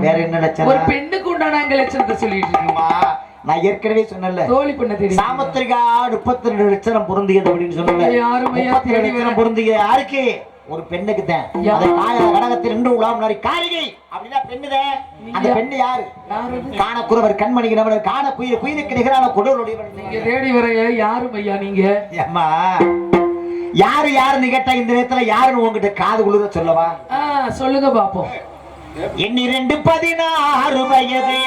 வேற என்ன ஒரு லட்சணம் பெண்ணுக்கு உண்டான அங்க லட்சணத்தை சொல்லிட்டு இருக்கீங்க அம்மா, நான் ஏற்கனவே சொன்னல தோழி பெண்ணை தெரியும் சாமுத்திரிகா முப்பத்தி ரெண்டு லட்சணம் பொருந்தியது அப்படின்னு சொன்னல முப்பத்தி ரெண்டு லட்சணம் பொருந்திய யாருக்கு? ஒரு பெண்ணுக்கு தான். காய கடகத்தில் நின்று உலாம் காரிகை. அப்படின்னா பெண்ணுதான் அந்த நீங்க- பெண்ணு யாரு? யாரு இது? காண குறவர் கண்மணிக்கு நம்மள காண குயில் குயிலுக்கு நிகரான நீங்க கொடூருடைய தேடி வர யாரும் ஐயா நீங்க? அம்மா யாரு யாருன்னு கேட்டா இந்த நேரத்துல யாருன்னு உங்ககிட்ட காது குளிர சொல்லவா? சொல்லுங்க பாப்போம். எண்ணிரண்டு பதினாறு வயது.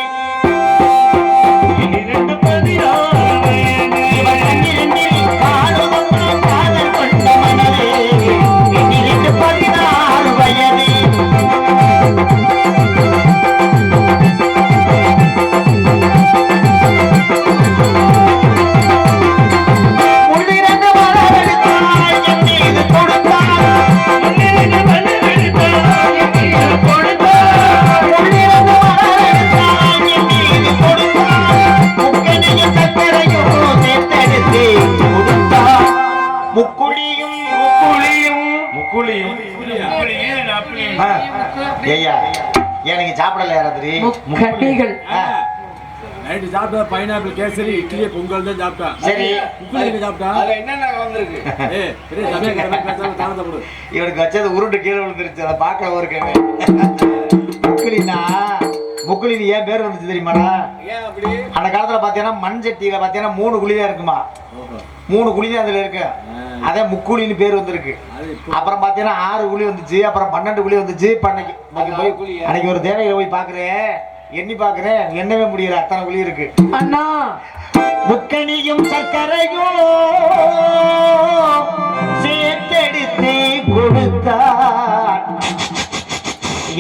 எண்ணிரண்டு பதினாறு சாப்பிடல யாராவது முக்கண்ணிகள் நைட்டு சாப்பிட்டா பைனாப்பிள் கேசரி இட்லி பொங்கல் தான் சாப்பிட்டா. சரி. எங்க சாப்பிட்டா? ஏய் பெரிய சமயக்காரன் பேசாம தானத்தை கொடு இவனுக்கு வச்சது உருண்டு கீழே விழுந்துருச்சு. அதை பார்க்க இருக்கேன் முக்குலின் ஏன் பேர் வந்துச்சு தெரியுமாடா? அந்த காலத்துல பாத்தீங்கன்னா மண் சட்டியில பாத்தீங்கன்னா மூணு குழி தான் இருக்குமா மூணு குழி தான் அதுல இருக்கு. அதே முக்குழின்னு பேர் வந்திருக்கு. அப்புறம் பாத்தீங்கன்னா ஆறு குழி வந்துச்சு அப்புறம் பன்னெண்டு குழி வந்துச்சு. இப்ப அன்னைக்கு இன்னைக்கு போய் அன்னைக்கு ஒரு தேவையில போய் பாக்குறேன். எண்ணி பாக்குறேன். எண்ணவே முடியல அத்தனை குழி இருக்கு. அண்ணா! முக்கணியும் சர்க்கரையும் சேர்த்தெடுத்து கொடுத்தார்.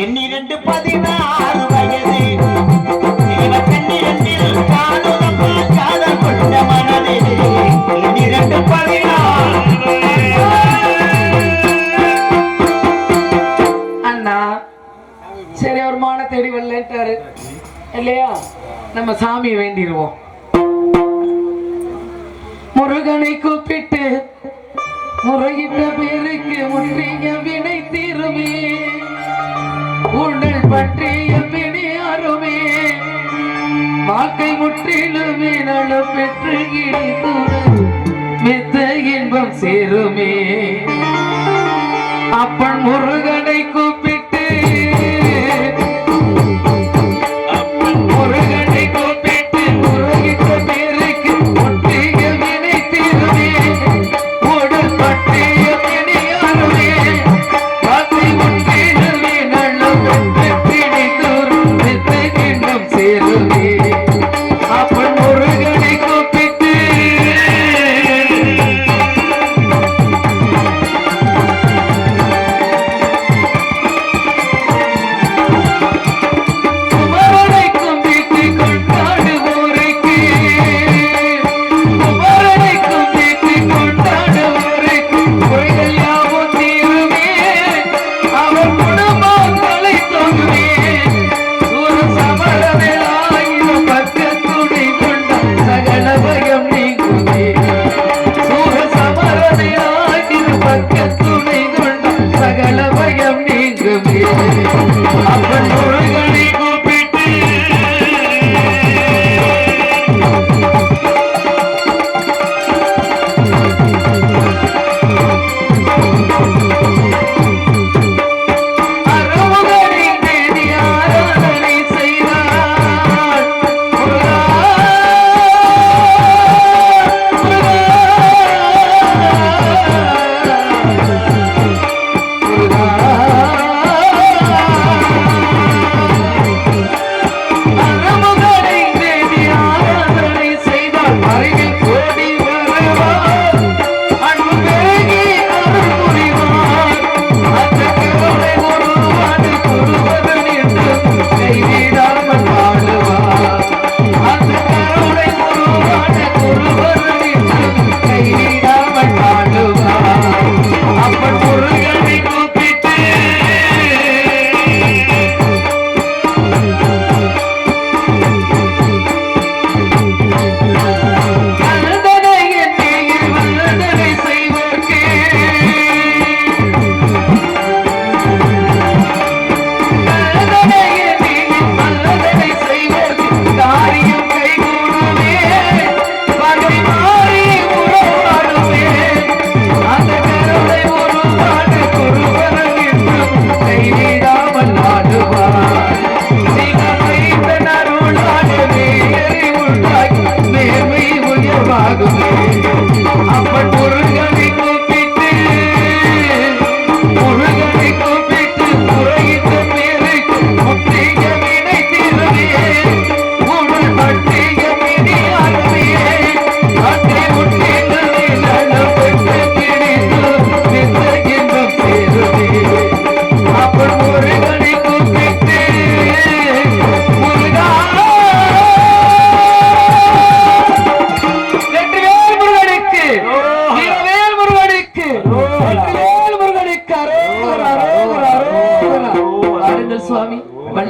எண்ணிரண்டு பதினாறு நம்ம சாமியை வேண்டிடுவோம். முருகனை கூப்பிட்டு முறையிட்ட பேருக்கு முற்றிய வினை தீருமே. உன்னை பற்றிய பிணி அருமே. வாழ்க்கை முற்றிலுமே நலம் பெற்று இடித்துடன் மெத்த இன்பம் சேருமே. அப்பன் முருகன்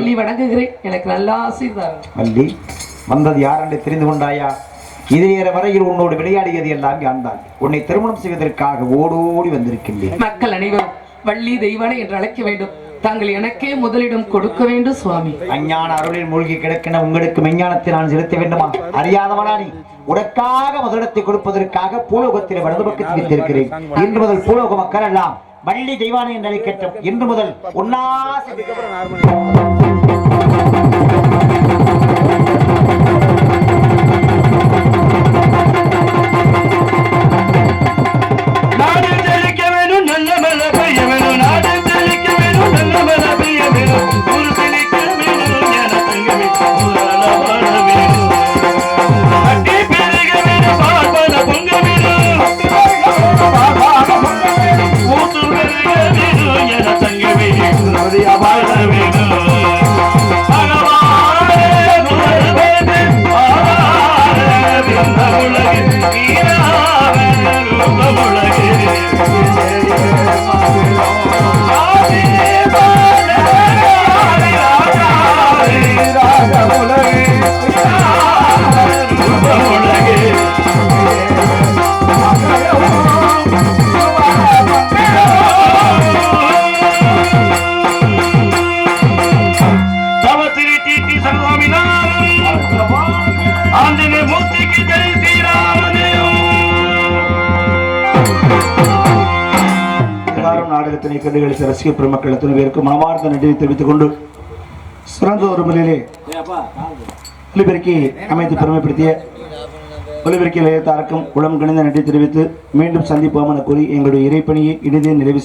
வள்ளி வணங்குகிறேன். எனக்கு நல்ல ஆசீர்வாதம் வள்ளி வந்தது யார் என்று தெரிந்து கொண்டாயா? இதுநேர வரையில் உன்னோடு விளையாடியது எல்லாம் யான் தான். உன்னை திருமணம் செய்வதற்காக ஓடோடி வந்திருக்கின்றேன். மக்கள் அனைவரும் வள்ளி தெய்வானை என்று அழைக்க வேண்டும். தாங்கள் எனக்கே முதலிடம் கொடுக்க வேண்டும் சுவாமி. அஞ்ஞான அருளில் மூழ்கி கிடக்கின உங்களுக்கு மெஞ்ஞானத்தை நான் செலுத்த வேண்டுமா? அறியாதவனா நீ? உனக்காக முதலிடத்தை கொடுப்பதற்காக பூலோகத்தில் வலது பக்கத்தில் வைத்திருக்கிறேன் இன்று முதல் பூலோக மக்கள் எல்லாம் வள்ளி தெய்வானை என்று அழைக்கட்டும் இன்று முதல் உன்னாசை நாடகத்தினை கண்டுகளித்த ரசிக பெருமக்கள் அத்தனை பேருக்கு மனமார்ந்த நன்றியை தெரிவித்துக் கொண்டு சிறந்த ஒரு முறையிலே ஒலிபெருக்கி அமைத்து பெருமைப்படுத்திய ஒலிபெருக்கி நிலையத்தாருக்கும் உளம் கணிந்த நன்றி தெரிவித்து மீண்டும் சந்திப்போம் என கூறி எங்களுடைய இறைப்பணியை இறுதியை நிறைவு